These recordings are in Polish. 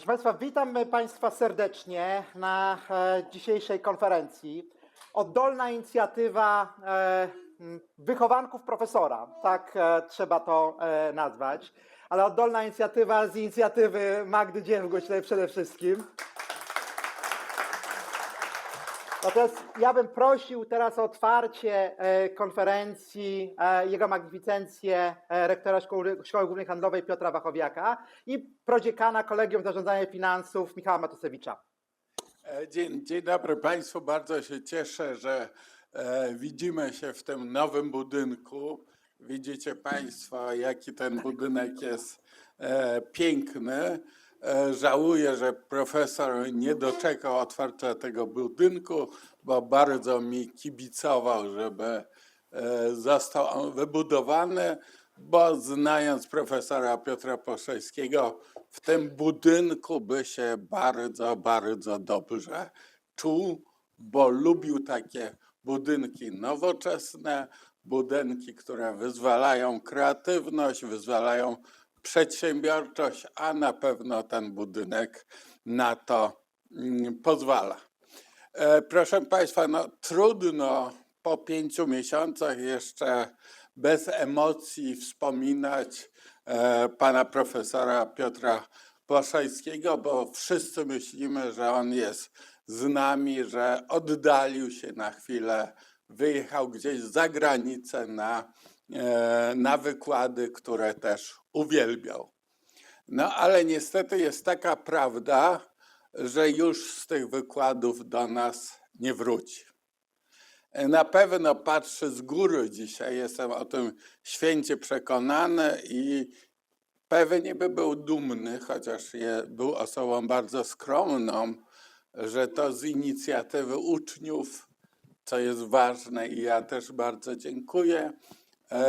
Proszę Państwa, witam Państwa serdecznie na e, dzisiejszej konferencji. Oddolna inicjatywa e, wychowanków profesora, tak e, trzeba to nazwać, ale oddolna inicjatywa z inicjatywy Magdy tutaj przede wszystkim. Natomiast ja bym prosił teraz o otwarcie e, konferencji e, Jego Magnificencję e, rektora Szkoły, Szkoły Głównej Handlowej Piotra Wachowiaka i prodziekana Kolegium Zarządzania Finansów Michała Matusewicza. Dzień, dzień dobry Państwu. Bardzo się cieszę, że widzimy się w tym nowym budynku. Widzicie Państwo, jaki ten budynek jest piękny. E, żałuję, że profesor nie doczekał otwarcia tego budynku, bo bardzo mi kibicował, żeby e, został on wybudowany, bo znając profesora Piotra Poszejskiego, w tym budynku by się bardzo, bardzo dobrze czuł, bo lubił takie budynki nowoczesne, budynki, które wyzwalają kreatywność, wyzwalają przedsiębiorczość, a na pewno ten budynek na to mm, pozwala. E, Proszę Państwa, no trudno po pięciu miesiącach jeszcze bez emocji wspominać e, pana profesora Piotra Płaszajskiego, bo wszyscy myślimy, że on jest z nami, że oddalił się na chwilę, wyjechał gdzieś za granicę na, na wykłady, które też uwielbiał. No ale niestety jest taka prawda, że już z tych wykładów do nas nie wróci. Na pewno patrzy z góry dzisiaj, jestem o tym święcie przekonany i pewnie by był dumny, chociaż był osobą bardzo skromną, że to z inicjatywy uczniów, co jest ważne i ja też bardzo dziękuję, e,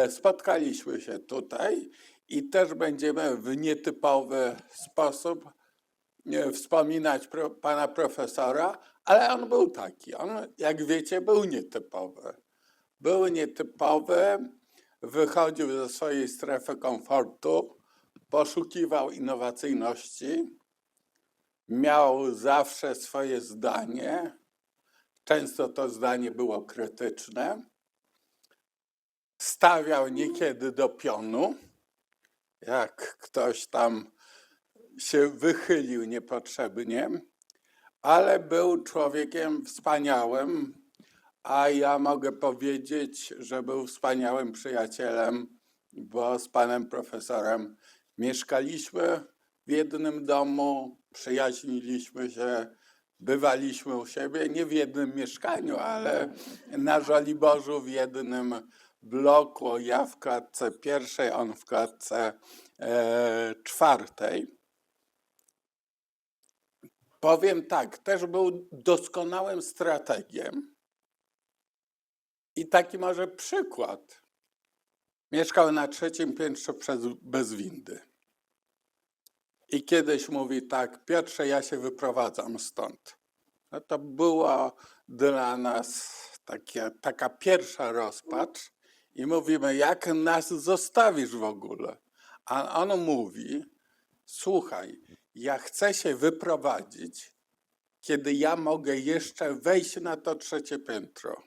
spotkaliśmy się tutaj i też będziemy w nietypowy sposób nie, wspominać pana profesora, ale on był taki. On, jak wiecie, był nietypowy. Był nietypowy, wychodził ze swojej strefy komfortu, poszukiwał innowacyjności, miał zawsze swoje zdanie. Często to zdanie było krytyczne. Stawiał niekiedy do pionu, jak ktoś tam się wychylił niepotrzebnie, ale był człowiekiem wspaniałym, a ja mogę powiedzieć, że był wspaniałym przyjacielem, bo z panem profesorem mieszkaliśmy w jednym domu, przyjaźniliśmy się, bywaliśmy u siebie, nie w jednym mieszkaniu, ale na Żoliborzu w jednym bloku, ja w klatce pierwszej, on w klatce e, czwartej. Powiem tak, też był doskonałym strategiem. I taki może przykład. Mieszkał na trzecim piętrze przez, bez windy. I kiedyś mówi tak, Piotrze, ja się wyprowadzam stąd. No to była dla nas takie, taka pierwsza rozpacz i mówimy, jak nas zostawisz w ogóle? A on mówi, słuchaj, ja chcę się wyprowadzić, kiedy ja mogę jeszcze wejść na to trzecie piętro,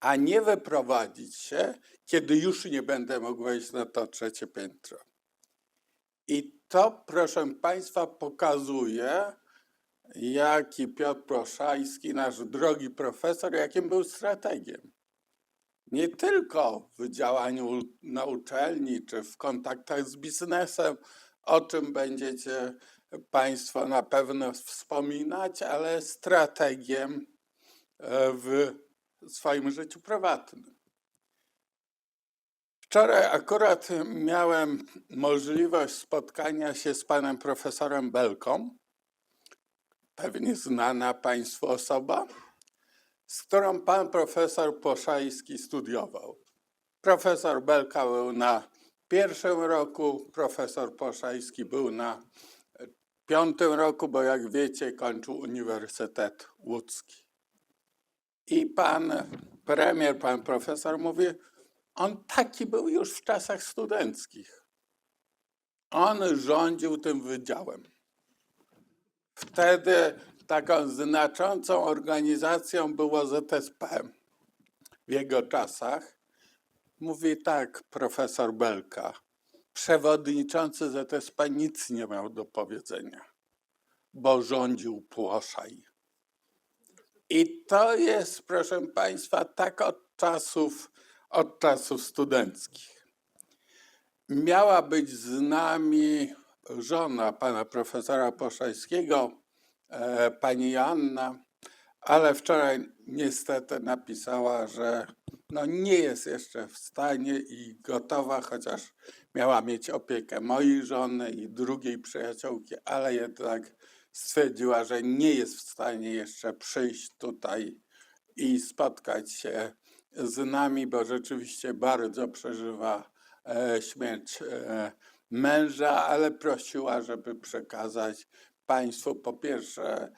a nie wyprowadzić się, kiedy już nie będę mógł wejść na to trzecie piętro. I to, proszę Państwa, pokazuje, jaki Piotr Proszajski, nasz drogi profesor, jakim był strategiem. Nie tylko w działaniu na uczelni czy w kontaktach z biznesem, o czym będziecie Państwo na pewno wspominać, ale strategiem w swoim życiu prywatnym. Wczoraj akurat miałem możliwość spotkania się z panem profesorem Belką, pewnie znana Państwu osoba, z którą pan profesor Poszajski studiował. Profesor Belka był na pierwszym roku, profesor Poszajski był na piątym roku, bo jak wiecie, kończył Uniwersytet Łódzki. I pan premier, pan profesor mówi, on taki był już w czasach studenckich. On rządził tym wydziałem. Wtedy taką znaczącą organizacją było ZSP w jego czasach. Mówi tak profesor Belka. Przewodniczący ZSP nic nie miał do powiedzenia, bo rządził Płoszaj. I to jest, proszę Państwa, tak od czasów, od czasów studenckich. Miała być z nami żona pana profesora Poszajskiego, pani Joanna, ale wczoraj niestety napisała, że no nie jest jeszcze w stanie i gotowa, chociaż miała mieć opiekę mojej żony i drugiej przyjaciółki, ale jednak stwierdziła, że nie jest w stanie jeszcze przyjść tutaj i spotkać się z nami, bo rzeczywiście bardzo przeżywa e, śmierć e, męża, ale prosiła, żeby przekazać Państwu po pierwsze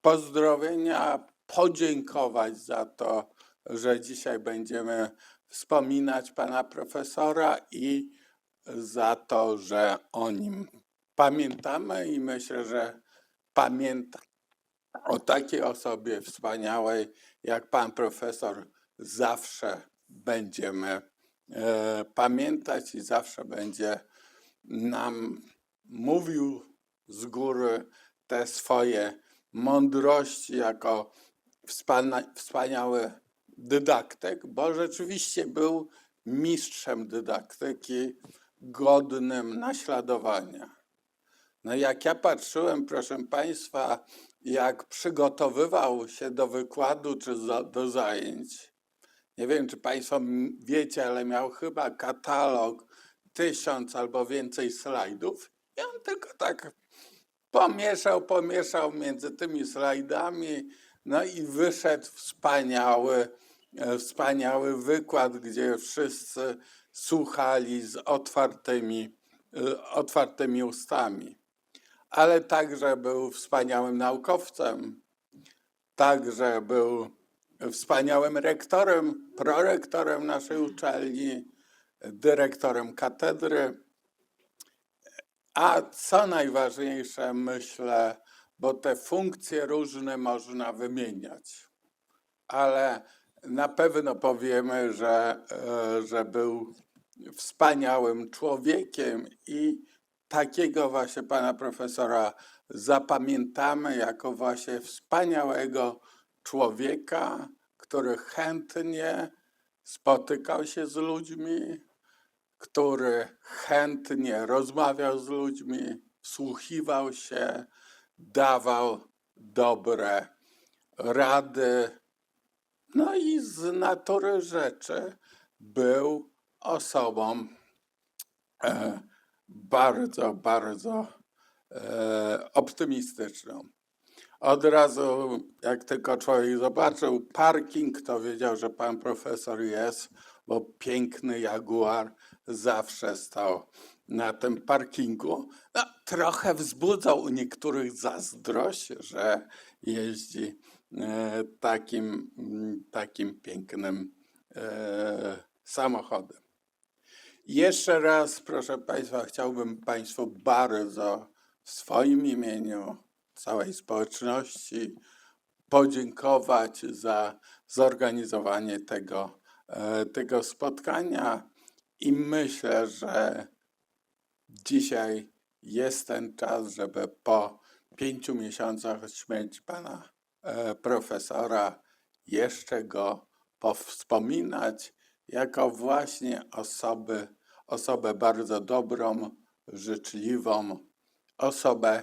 pozdrowienia, podziękować za to, że dzisiaj będziemy wspominać pana profesora i za to, że o nim pamiętamy i myślę, że pamięta o takiej osobie wspaniałej jak pan profesor. Zawsze będziemy e, pamiętać i zawsze będzie nam mówił z góry te swoje mądrości jako wspaniały dydaktyk, bo rzeczywiście był mistrzem dydaktyki godnym naśladowania. No jak ja patrzyłem, proszę Państwa, jak przygotowywał się do wykładu czy do zajęć, nie wiem, czy Państwo wiecie, ale miał chyba katalog tysiąc albo więcej slajdów i on tylko tak pomieszał, pomieszał między tymi slajdami, no i wyszedł wspaniały, e, wspaniały wykład, gdzie wszyscy słuchali z otwartymi, e, otwartymi ustami. Ale także był wspaniałym naukowcem, także był wspaniałym rektorem, prorektorem naszej uczelni, dyrektorem katedry. A co najważniejsze, myślę, bo te funkcje różne można wymieniać, ale na pewno powiemy, że, e, że był wspaniałym człowiekiem i takiego właśnie pana profesora zapamiętamy jako właśnie wspaniałego człowieka, który chętnie spotykał się z ludźmi, który chętnie rozmawiał z ludźmi, wsłuchiwał się, dawał dobre rady. No i z natury rzeczy był osobą e, bardzo, bardzo e, optymistyczną. Od razu, jak tylko człowiek zobaczył parking, to wiedział, że pan profesor jest, bo piękny Jaguar zawsze stał na tym parkingu. No, trochę wzbudzał u niektórych zazdrość, że jeździ e, takim, mm, takim pięknym e, samochodem. Jeszcze raz, proszę Państwa, chciałbym Państwu bardzo w swoim imieniu, całej społeczności podziękować za zorganizowanie tego, tego spotkania i myślę, że dzisiaj jest ten czas, żeby po pięciu miesiącach śmierci pana e, profesora jeszcze go powspominać jako właśnie osoby, osobę bardzo dobrą, życzliwą, osobę,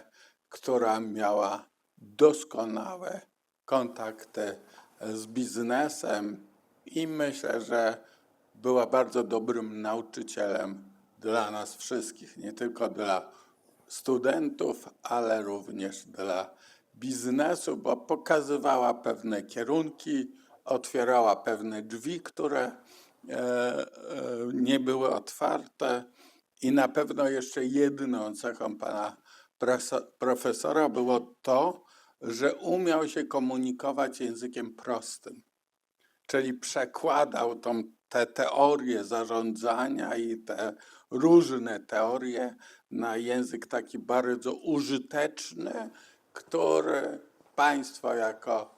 która miała doskonałe kontakty z biznesem i myślę, że była bardzo dobrym nauczycielem dla nas wszystkich, nie tylko dla studentów, ale również dla biznesu, bo pokazywała pewne kierunki, otwierała pewne drzwi, które e, e, nie były otwarte. I na pewno jeszcze jedną cechą pana profesora było to, że umiał się komunikować językiem prostym czyli przekładał tą, te teorie zarządzania i te różne teorie na język taki bardzo użyteczny który Państwo jako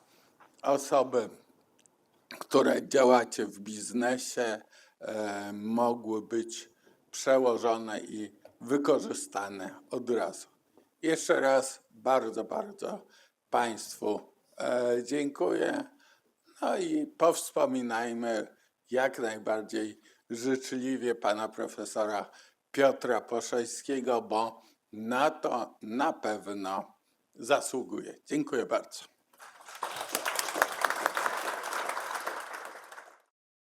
osoby, które działacie w biznesie, e, mogły być przełożone i wykorzystane od razu. Jeszcze raz bardzo, bardzo Państwu e, dziękuję. No i powspominajmy jak najbardziej życzliwie pana profesora Piotra Poszejskiego, bo na to na pewno zasługuje. Dziękuję bardzo.